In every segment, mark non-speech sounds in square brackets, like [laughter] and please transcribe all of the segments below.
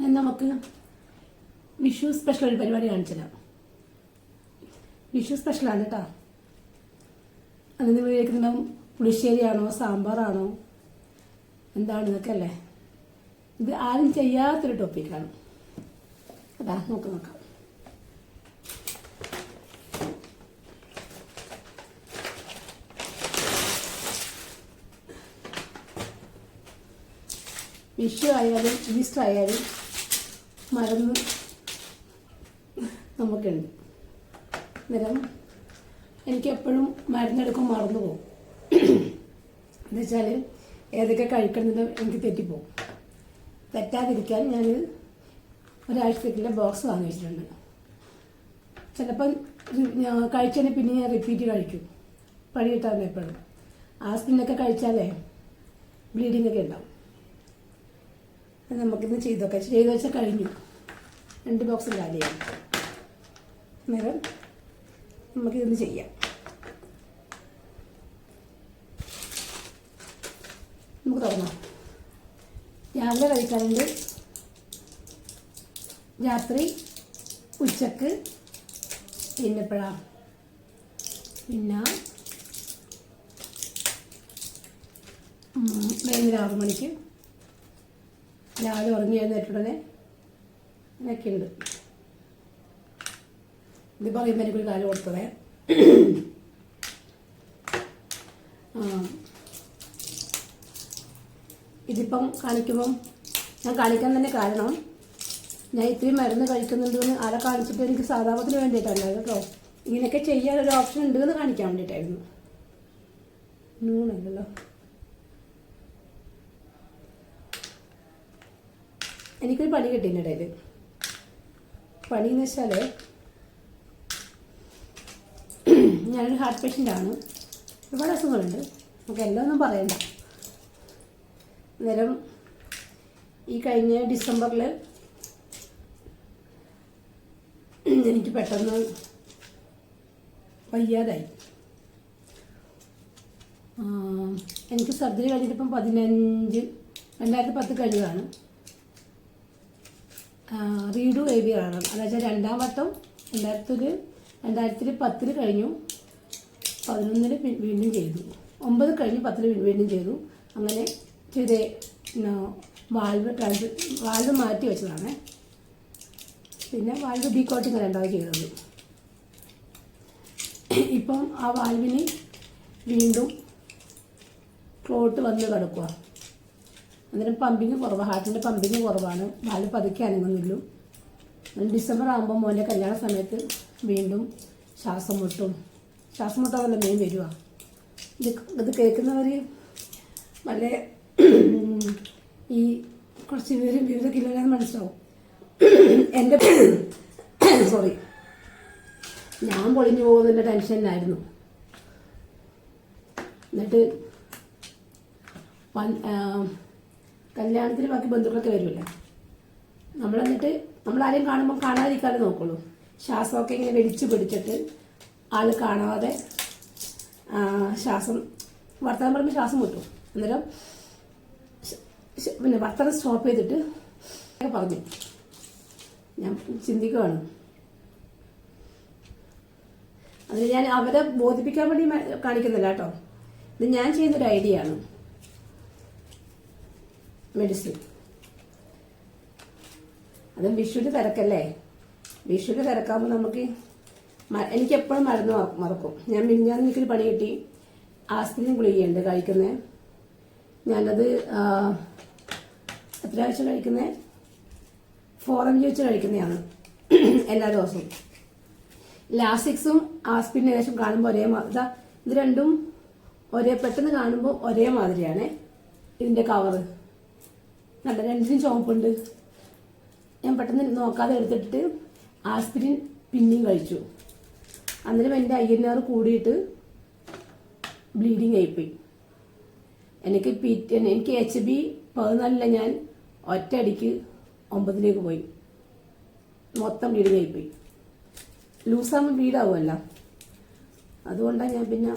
ഞാൻ നമുക്ക് വിഷു സ്പെഷ്യൽ ഒരു പരിപാടി കാണിച്ചുതരാം വിഷു സ്പെഷ്യലാണ് കേട്ടോ അതിന് ഉപയോഗിക്കുന്നുണ്ടാവും പുളിശ്ശേരിയാണോ സാമ്പാറാണോ എന്താണ് ഇതൊക്കെ അല്ലേ? ഇത് ആരും ചെയ്യാത്തൊരു ടോപ്പിക്കാണ് അതാ നോക്ക് നോക്കാം. വിഷു ആയാലും ഈസ്റ്റർ ആയാലും മരുന്ന് നമുക്കുണ്ട്. അന്നേരം എനിക്ക് എപ്പോഴും മരുന്നെടുക്കും മറന്നു പോകും എന്നുവെച്ചാൽ ഏതൊക്കെ കഴിക്കണമെന്ന് എനിക്ക് തെറ്റിപ്പോവും തെറ്റാതിരിക്കാൻ ഞാൻ ഒരാഴ്ചത്തേക്കുള്ള ബോക്സ് വാങ്ങി വെച്ചിട്ടുണ്ട്. ചിലപ്പം കഴിച്ചതിന് പിന്നെ ഞാൻ റിപ്പീറ്റ് കഴിക്കും. പണി കിട്ടാതെ എപ്പോഴും. ആസ്പിനൊക്കെ കഴിച്ചാലേ ബ്ലീഡിങ്ങൊക്കെ ഒക്കെ ഉണ്ടാവും. നമുക്കിന്ന് ചെയ്തൊക്കെ ചെയ്തു വെച്ചാൽ കഴിഞ്ഞു. രണ്ട് ബോക്സും കാലിയാണ് അന്നേരം നമുക്കിതൊന്ന് ചെയ്യാം. നമുക്ക് തുടങ്ങാം. രാവിലെ കഴിക്കാറുണ്ട് രാത്രി ഉച്ചയ്ക്ക് പിന്നെ എപ്പോഴാ പിന്നെ വൈകുന്നേരം ആറു മണിക്ക് രാവിലെ ഉറങ്ങി എഴുന്നേറ്റുടനെ അങ്ങനെയൊക്കെ ഉണ്ട് ഇത് പറയുമ്പോൾ എനിക്കൊരു കാര്യം കൊടുത്തതേ ഇതിപ്പം കാണിക്കുമ്പം ഞാൻ കാണിക്കാൻ തന്നെ കാരണം ഞാൻ ഇത്രയും മരുന്ന് കഴിക്കുന്നുണ്ടെന്ന് ആരെ കാണിച്ചിട്ട് എനിക്ക് സാധാരണത്തിന് വേണ്ടിയിട്ടല്ല കേട്ടോ. ഇങ്ങനെയൊക്കെ ചെയ്യാൻ ഒരു ഓപ്ഷൻ ഉണ്ട് എന്ന് കാണിക്കാൻ വേണ്ടിയിട്ടായിരുന്നു. നൂണല്ലോ എനിക്കൊരു പണി കിട്ടിയില്ല പണി എന്ന് വെച്ചാൽ ഞാനൊരു ഹാർട്ട് പേഷ്യന്റ് ആണ്. ഒരുപാട് അസുഖങ്ങളുണ്ട്. നമുക്ക് എല്ലാം ഒന്നും പറയണ്ട. അന്നേരം ഈ കഴിഞ്ഞ ഡിസംബറിൽ എനിക്ക് പെട്ടെന്ന് വയ്യാതായി. എനിക്ക് സർജറി കഴിഞ്ഞിട്ടിപ്പം പതിനഞ്ച് രണ്ടായിരത്തി പത്ത് കഴിഞ്ഞതാണ്. റീഡു എ ബി അതായത് രണ്ടാം വട്ടം രണ്ടായിരത്തിൽ രണ്ടായിരത്തിൽ പത്തിൽ കഴിഞ്ഞു പതിനൊന്നിന് വീണ്ടും ചെയ്തു. ഒമ്പത് കഴിഞ്ഞ് പത്തിൽ വീണ്ടും ചെയ്തു. അങ്ങനെ ചെയ്ത് വാൽവ് ട്രാൻസ് വാൽവ് മാറ്റി വെച്ചതാണ്. പിന്നെ വാൽവ് ഡീ കോട്ടിങ് രണ്ടാമത് ചെയ്തത്. ഇപ്പം ആ വാൽവിന് വീണ്ടും ക്ലോട്ട് വന്ന് കിടക്കുക അന്നേരം പമ്പിങ് കുറവാണ് ഹാർട്ടിന്റെ പമ്പിങ് കുറവാണ്. വാൽ പതുക്കെ അനങ്ങുന്നുള്ളൂ. ഡിസംബർ ആകുമ്പോൾ മോന്റെ കല്യാണ സമയത്ത് വീണ്ടും ശ്വാസം മുട്ടും. ശ്വാസം മുട്ടാവല്ല മെയിൻ വരുക ഇത് ഇത് കേൾക്കുന്നവർ വളരെ ഈ കുറച്ച് വിവരം വിവരമൊക്കെ ഇല്ലെന്ന് മനസ്സിലാവും. എന്റെ സോറി ഞാൻ പൊളിഞ്ഞു പോകുന്നതിന്റെ ടെൻഷനിലായിരുന്നു എന്നിട്ട് ആ, കല്യാണത്തിന് ബാക്കി ബന്ധുക്കളൊക്കെ വരുമല്ലേ നമ്മൾ എന്നിട്ട് നമ്മൾ ആരെയും കാണുമ്പോൾ കാണാതിരിക്കാതെ നോക്കുള്ളൂ. ശ്വാസമൊക്കെ ഇങ്ങനെ വെടിച്ച് പിടിച്ചിട്ട് ആൾ കാണാതെ ശ്വാസം വർത്തമാനം പറയുമ്പോൾ ശ്വാസം കിട്ടും അന്നേരം പിന്നെ വർത്തമാനം സ്റ്റോപ്പ് ചെയ്തിട്ട് പറഞ്ഞു. ഞാൻ ചിന്തിക്കുകയാണ് അത് ഞാൻ അവരെ ബോധിപ്പിക്കാൻ വേണ്ടി കാണിക്കുന്നില്ല കേട്ടോ. ഇത് ഞാൻ ചെയ്യുന്നൊരു ഐഡിയ ആണ് മെഡിസിൻ അത് വിഷുവിന് തിരക്കല്ലേ? വിഷുവിന് തിരക്കാകുമ്പോൾ നമുക്ക് എനിക്ക് എപ്പോഴും മരുന്ന് മറ- മറക്കും. ഞാൻ മിനിഞ്ഞാന്ന് എനിക്കൊരു പണി കിട്ടി. ആസ്പിരിൻ ഗുളികയുണ്ട് കഴിക്കുന്നത് ഞാനത് എത്ര ആഴ്ച കഴിക്കുന്നത് ഫോർ എം ജി വെച്ച് കഴിക്കുന്നതാണ്. [clears throat] എല്ലാ ദിവസവും. ലാസിക്സും ആസ്പിരിൻ ഏകദേശം കാണുമ്പോൾ ഒരേ ഇത് രണ്ടും ഒരേ പെട്ടെന്ന് കാണുമ്പോൾ ഒരേ മാതിരിയാണ്. ഇതിന്റെ കവറ് നല്ല രണ്ടിനും ചുവപ്പുണ്ട്. ഞാൻ പെട്ടെന്ന് നോക്കാതെ എടുത്തിട്ട് ആസ്പിരിൻ പിന്നെയും കഴിച്ചു. അന്നേരം എന്റെ ഐ ആർ കൂടിയിട്ട് ബ്ലീഡിങ് ആയിപ്പോയി. എനിക്ക് പി എനിക്ക് എച്ച് ബി പതിനാലിലെ ഞാൻ ഒറ്റയടിക്ക് ഒമ്പതിലേക്ക് പോയി. മൊത്തം ബ്ലീഡിങ് ആയിപ്പോയി. ലൂസാകുമ്പോൾ ബ്ലീഡാവുമല്ല. അതുകൊണ്ടാണ് ഞാൻ പിന്നെ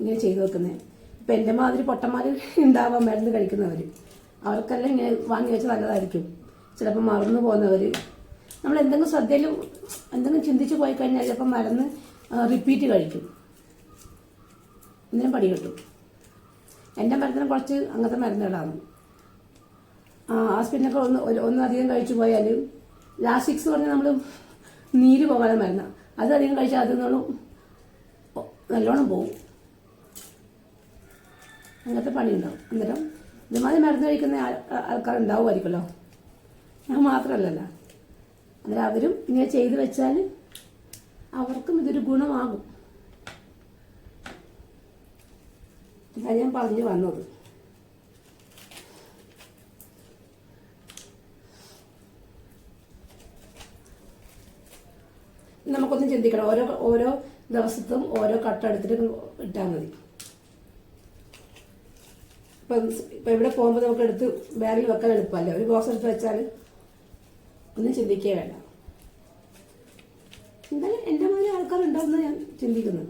ഇങ്ങനെ ചെയ്തു വെക്കുന്നത് ഇപ്പം എന്റെ മാതിരി പൊട്ടന്മാർ ഉണ്ടാവാൻ മരുന്ന് കഴിക്കുന്നവർ അവർക്കെല്ലാം ഇങ്ങനെ വാങ്ങി വെച്ചാൽ നല്ലതായിരിക്കും. ചിലപ്പോൾ മറന്നു പോകുന്നവർ നമ്മൾ എന്തെങ്കിലും ശ്രദ്ധയിൽ എന്തെങ്കിലും ചിന്തിച്ച് പോയി കഴിഞ്ഞാൽ ചിലപ്പോൾ മറന്ന് റിപ്പീറ്റ് കഴിക്കും. ഇതിനും പടി കിട്ടും. എന്റെ മരുന്നിന് കുറച്ച് അങ്ങനത്തെ മരുന്നുകളാണ്. ആസ്പിരിനൊക്കെ ഒന്ന് ഒന്നധികം കഴിച്ചു പോയാൽ ലാസ്റ്റിക്സ് പറഞ്ഞാൽ നമ്മൾ നീര് പോകാതെ മരുന്ന. അത് അധികം കഴിച്ചാൽ അതിൽ നിന്നും നല്ലോണം പോവും. അങ്ങനത്തെ പണിയുണ്ടാവും. അന്നേരം ഇതുമാതിരി മരുന്ന് കഴിക്കുന്ന ആൾക്കാരുണ്ടാവുമായിരിക്കുമല്ലോ. ഞാൻ മാത്രമല്ലല്ലോ. അന്നേരം അവരും ഇങ്ങനെ ചെയ്തു വെച്ചാൽ അവർക്കും ഇതൊരു ഗുണമാകും. ഇതാ ഞാൻ പറഞ്ഞു വന്നത്. നമുക്കൊന്ന് ചിന്തിക്കണം. ഓരോ ഓരോ ദിവസത്തും ഓരോ കട്ട എടുത്തിട്ട് ഇട്ടാൽ മതി. ഇപ്പം ഇപ്പം ഇവിടെ പോകുമ്പോൾ നമുക്ക് എടുത്ത് ബാഗിൽ വെക്കാൻ എളുപ്പമല്ലേ? ഒരു ബോക്സ് എടുത്ത് വെച്ചാൽ ഒന്നും ചിന്തിക്കേ വേണ്ട. എന്തായാലും എന്റെ മാതിരി ആൾക്കാരുണ്ടാവുന്ന ഞാൻ ചിന്തിക്കുന്നത്.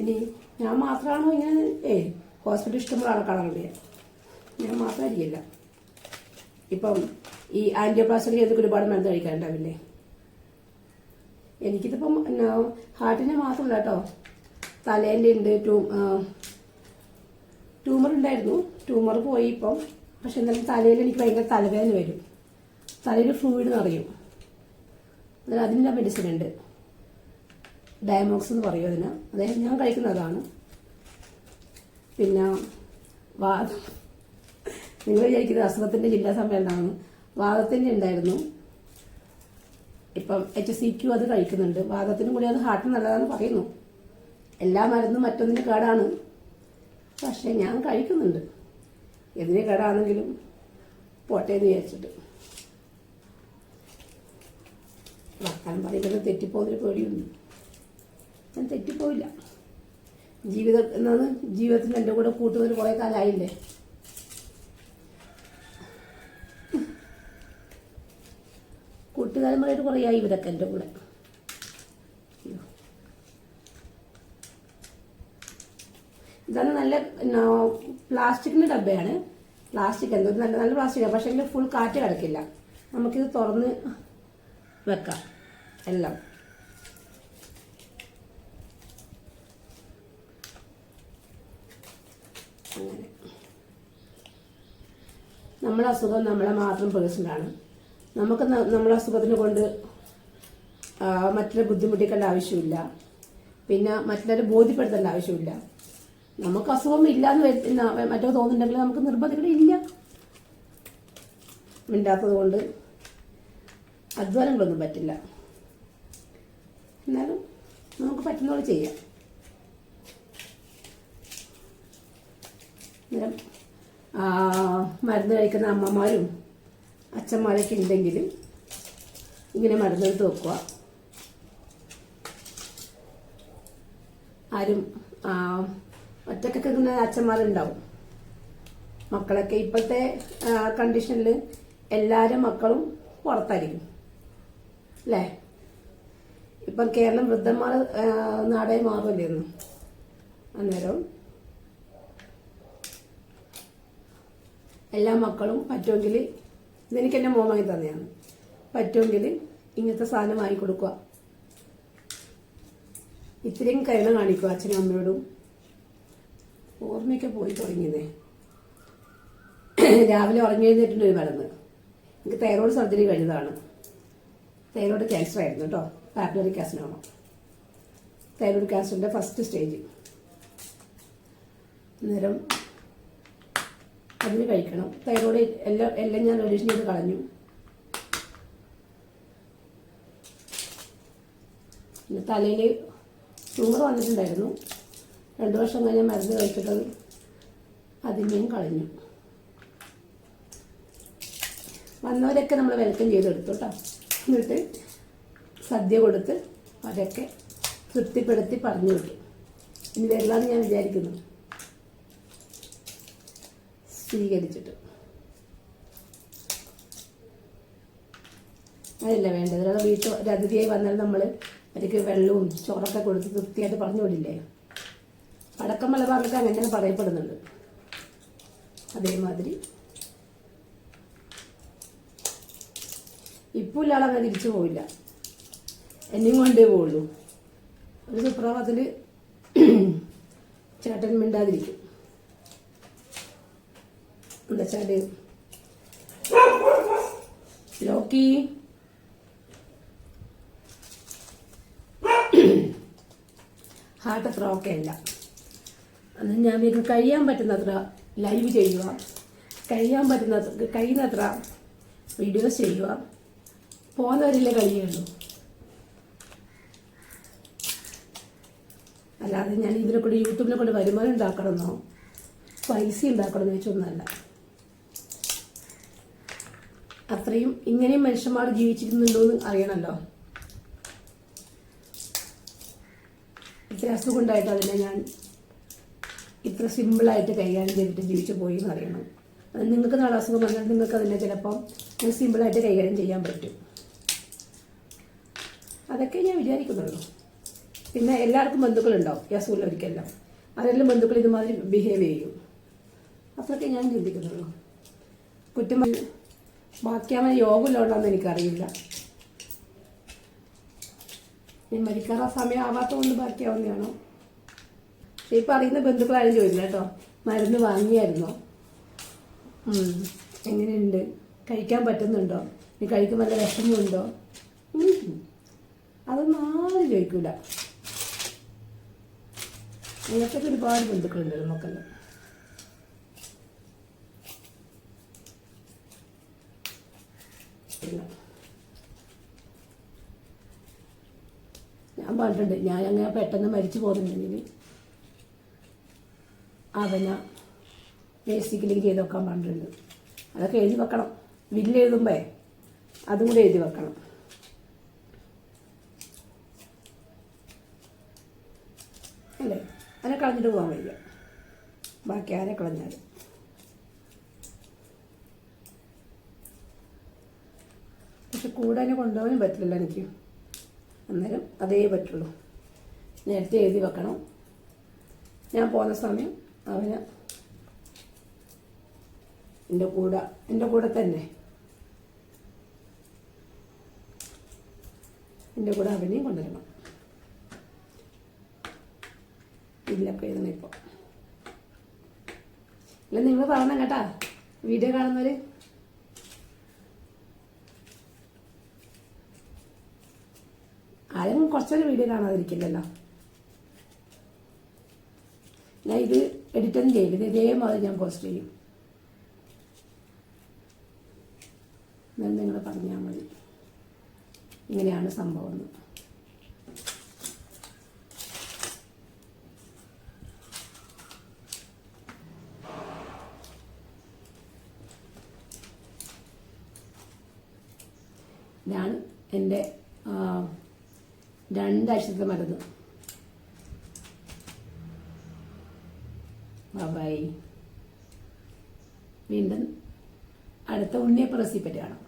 ഇനി ഞാൻ മാത്രമാണോ ഇങ്ങനെ ഏയ് ഹോസ്പിറ്റൽ ഇഷ്ടമുള്ള ആൾക്കാണല്ലേ ഞാൻ മാത്രമായിരിക്കില്ല. ഇപ്പം ഈ ആന്റിയോപ്ലാസ്റ്റിക് ചെയ്തൊക്കെ ഒരുപാട് മരുന്ന് കഴിക്കാനുണ്ടാവില്ലേ എനിക്കിതിപ്പം ഹാർട്ടിന് മാത്രമല്ല കേട്ടോ തലേന്റെ ഉണ്ട് ട്യൂ ട്യൂമർ ഉണ്ടായിരുന്നു ട്യൂമർ പോയി ഇപ്പം. പക്ഷെ എന്നാലും തലയിൽ എനിക്ക് ഭയങ്കര തലവേദന വരും. തലയിൽ ഫ്ലൂയിഡ് നിറയും. അന്നേരം അതിന്റെ മെഡിസിൻ ഉണ്ട് ഡയമോക്സ് എന്ന് പറയും അതിന്. അതായത് ഞാൻ കഴിക്കുന്നതാണ് പിന്നെ വാദം നിങ്ങൾ വിചാരിക്കുന്നത് അസുഖത്തിന്റെ ജില്ലാ സമ്മേളനമാണ് വാദത്തിന്റെ ഉണ്ടായിരുന്നു ഇപ്പം എച്ച് സി ക്യു അത് കഴിക്കുന്നുണ്ട്. വാദത്തിനും കൂടി അത് ഹാർട്ടിന് നല്ലതാണെന്ന് പറയുന്നു. എല്ലാ മരുന്നും മറ്റൊന്നിന് കേടാണ്. പക്ഷേ ഞാൻ കഴിക്കുന്നുണ്ട്. എതിന് കേടാണെങ്കിലും പോട്ടെ എന്ന് വിചാരിച്ചിട്ട്. വർത്താനം പറയുന്നത് തെറ്റിപ്പോകുന്നൊരു പേടിയുണ്ട്. ഞാൻ തെറ്റിപ്പോയില്ല. ജീവിതം എന്നാണ് ജീവിതത്തിൽ എന്റെ കൂടെ കൂട്ടുന്നൊരു കുറേ കാലമായില്ലേ കൂട്ടുകാരന്മാരായിട്ട് കുറേ ആയി ഇവരൊക്കെ എന്റെ കൂടെ. ഇതാണ് നല്ല പ്ലാസ്റ്റിക്കിന്റെ ഡബ്ബയാണ്. പ്ലാസ്റ്റിക് എന്തോ നല്ല നല്ല പ്ലാസ്റ്റിക്കാണ് പക്ഷേ എങ്കിൽ ഫുൾ കാറ്റ് കിടക്കില്ല. നമുക്കിത് തുറന്ന് വെക്കാം. എല്ലാം. അങ്ങനെ. നമ്മളെ അസുഖം നമ്മളെ മാത്രം പേഴ്സണലാണ് നമുക്ക് നമ്മളെ അസുഖത്തിനെ കൊണ്ട് മറ്റുള്ള ബുദ്ധിമുട്ടിക്കേണ്ട ആവശ്യമില്ല. പിന്നെ മറ്റുള്ളവരെ ബോധ്യപ്പെടുത്തേണ്ട ആവശ്യമില്ല. നമുക്ക് അസുഖം ഇല്ലാന്ന് വരുന്ന മറ്റോ തോന്നുന്നുണ്ടെങ്കിൽ നമുക്ക് നിർബന്ധിക്കണം ഇല്ല. മിണ്ടാത്തത് കൊണ്ട് അധ്വാനങ്ങളൊന്നും പറ്റില്ല. എന്നാലും നമുക്ക് പറ്റുന്ന പോലെ ചെയ്യാം. അന്നേരം മരുന്ന് കഴിക്കുന്ന അമ്മമാരും അച്ഛന്മാരൊക്കെ ഉണ്ടെങ്കിൽ ഇങ്ങനെ മരുന്നെടുത്ത് വെക്കുക. ആരും ഒറ്റക്കൊക്കെ ഇങ്ങനെ അച്ഛന്മാരുണ്ടാവും. മക്കളൊക്കെ ഇപ്പോഴത്തെ കണ്ടീഷനിൽ എല്ലാവരും മക്കളും പുറത്തായിരിക്കും. അല്ലേ? ഇപ്പം കേരളം വൃദ്ധന്മാർ നാടായി മാറുമല്ലായിരുന്നു അന്നേരം എല്ലാ മക്കളും പറ്റുമെങ്കിൽ ഇതെനിക്ക് എന്റെ മോമായി തന്നെയാണ്. പറ്റുമെങ്കിൽ ഇങ്ങനത്തെ സാധനം വാങ്ങി കൊടുക്കുക. ഇത്രയും കരുണ കാണിക്കുക അച്ഛനും അമ്മയോടും. ഓർമ്മയൊക്കെ പോയി തുടങ്ങിയതേ. രാവിലെ ഉറങ്ങി ഒരു മരുന്ന് എനിക്ക് തൈറോയ്ഡ് സർജറി കഴിഞ്ഞതാണ്. തൈറോയ്ഡ് ക്യാൻസർ ആയിരുന്നു കേട്ടോ. പാപ്പലറി കാസിനോമ തൈറോയ്ഡ് ക്യാൻസറിന്റെ ഫസ്റ്റ് സ്റ്റേജ് അന്നേരം അതിന് കഴിക്കണം. തൈറോയ്ഡ് എല്ലാം എല്ലാം ഞാൻ റെഡ്യൂഷൻ ചെയ്ത് കളഞ്ഞു. പിന്നെ തലയിൽ ട്യൂമർ വന്നിട്ടുണ്ടായിരുന്നു. രണ്ട് വർഷം കഴിഞ്ഞാൽ മരുന്ന് കഴിച്ചിട്ടത് അതിനെയും കളഞ്ഞു. വന്നവരൊക്കെ നമ്മൾ വെൽക്കം ചെയ്തെടുത്തു കേട്ടോ എന്നിട്ട് സദ്യ കൊടുത്ത് അതൊക്കെ തൃപ്തിപ്പെടുത്തി പറഞ്ഞു വിട്ടു. ഇനി വരില്ലാന്ന് ഞാൻ വിചാരിക്കുന്നു. സ്വീകരിച്ചിട്ട്. അതല്ല വേണ്ടത്? അത് വീട്ടിൽ ഒരു അതിഥിയായി വന്നാൽ നമ്മൾ അവർക്ക് വെള്ളവും ചോറൊക്കെ കൊടുത്ത് തൃപ്തിയായിട്ട് പറഞ്ഞു വിടില്ലേ? വടക്കൻ മലബാറിലൊക്കെ അങ്ങനെ പറയപ്പെടുന്നുണ്ട്. അതേമാതിരി. ഇപ്പോൾ ഇയാൾ അങ്ങനെ തിരിച്ചു പോവില്ല. എന്നെയും കൊണ്ടേ പോവുള്ളൂ. ഒരു സുപ്രഭാതത്തിൽ [clears throat] ചേട്ടൻ മിണ്ടാതിരിക്കും. എന്താ വെച്ചാൽ ലോക്കി. ഹാർട്ട് അത്ര ഓക്കെ അല്ല അന്ന് ഞാൻ വീട്ടിൽ കഴിയാൻ പറ്റുന്നത്ര ലൈവ് ചെയ്യുക. കഴിയാൻ പറ്റുന്ന കഴിയുന്നത്ര വീഡിയോസ് ചെയ്യുക. പോകുന്നവരില്ലേ കഴിയുള്ളൂ. അല്ലാതെ ഞാൻ ഇതിനെ കൂടി യൂട്യൂബിനെ കൊണ്ട് വരുമാനം ഉണ്ടാക്കണമെന്നോ? പൈസ ഉണ്ടാക്കണമെന്ന് വെച്ചൊന്നല്ല അത്രയും ഇങ്ങനെയും മനുഷ്യന്മാർ ജീവിച്ചിരുന്നുണ്ടോ എന്ന് അറിയണമല്ലോ ഇത്ര അസുഖമുണ്ടായിട്ട് അതിനെ ഞാൻ ഇത്ര സിമ്പിളായിട്ട് കൈകാര്യം ചെയ്തിട്ട് ജീവിച്ചു പോയി എന്ന് അറിയണം. അത് നിങ്ങൾക്ക് നാളെ അസുഖം വന്നാൽ നിങ്ങൾക്ക് അതിനെ ചിലപ്പം സിമ്പിളായിട്ട് കൈകാര്യം ചെയ്യാൻ പറ്റും. അതൊക്കെ ഞാൻ വിചാരിക്കുന്നുള്ളൂ. പിന്നെ എല്ലാവർക്കും ബന്ധുക്കളുണ്ടാവും ഈ അസുഖമുള്ളവർക്കെല്ലാം. അതെല്ലാം ബന്ധുക്കൾ ഇതുമാതിരി ബിഹേവ് ചെയ്യും. അത്രയൊക്കെ ഞാൻ ചിന്തിക്കുന്നുള്ളൂ. കുറ്റം ബാക്കിയാവാൻ യോഗമുള്ളതുകൊണ്ടാന്ന് എനിക്കറിയില്ല. ഞാൻ മരിക്കാറ സമയം ആവാത്തതുകൊണ്ട് ബാക്കിയാവുന്നതാണോ? പക്ഷെ ഈ അറിയുന്ന ബന്ധുക്കളാരും ചോദിക്കില്ല കേട്ടോ. മരുന്ന് വാങ്ങിയായിരുന്നോ. എങ്ങനെയുണ്ട്? കഴിക്കാൻ പറ്റുന്നുണ്ടോ? നീ കഴിക്കുമ്പോൾ നല്ല വിഷമമുണ്ടോ. അതൊന്നും ആരും ചോദിക്കൂല. അങ്ങനത്തെ ഒരുപാട് ബന്ധുക്കളുണ്ട് നമുക്കെല്ലാം. പിന്നെ ഞാൻ പറഞ്ഞിട്ടുണ്ട് ഞാൻ അങ്ങനെ പെട്ടെന്ന് മരിച്ചു പോകുന്നുണ്ടെങ്കിൽ അവന ബേസിക്കലി ചെയ്ത് വെക്കാൻ പറഞ്ഞിട്ടുണ്ട്. അതൊക്കെ എഴുതി വെക്കണം. വില്ല് എഴുതുമ്പേ അതും കൂടെ എഴുതി വെക്കണം. അല്ലേ? അതിനെ കളഞ്ഞിട്ട് പോകാൻ വയ്യ. ബാക്കി ആരെ കളഞ്ഞാലും. പക്ഷെ തന്നെ കൊണ്ടുപോകാനും പറ്റില്ല എനിക്ക്. അന്നേരം അതേ പറ്റുള്ളൂ. നേരത്തെ എഴുതി വെക്കണം. ഞാൻ പോകുന്ന സമയം അവന് എന്റെ കൂടെ എന്റെ കൂടെ തന്നെ. എന്റെ കൂടെ അവനെയും കൊണ്ടുവരണം. ഇതിലൊക്കെ എഴുതണം ഇപ്പോൾ അല്ല നിങ്ങൾ പറയണം കേട്ടാ? വീഡിയോ കാണുന്നവര്? ആരും കുറച്ചൊരു വീഡിയോ കാണാതിരിക്കില്ലല്ലോ. ഞാൻ ഇത് എഡിറ്റൊന്നും ചെയ്യില്ല. ഇത് ഇതേമാതിരി ഞാൻ പോസ്റ്റ് ചെയ്യും. എന്നാൽ നിങ്ങൾ പറഞ്ഞാൽ മതി. ഇങ്ങനെയാണ് സംഭവം എന്ന്. ഇതാണ് എന്റെ രണ്ടാഴ്ചത്തെ മരുന്ന്. ബൈ വീണ്ടും അടുത്ത ഉണ്ണിയപ്പ റെസിപ്പി കാണാം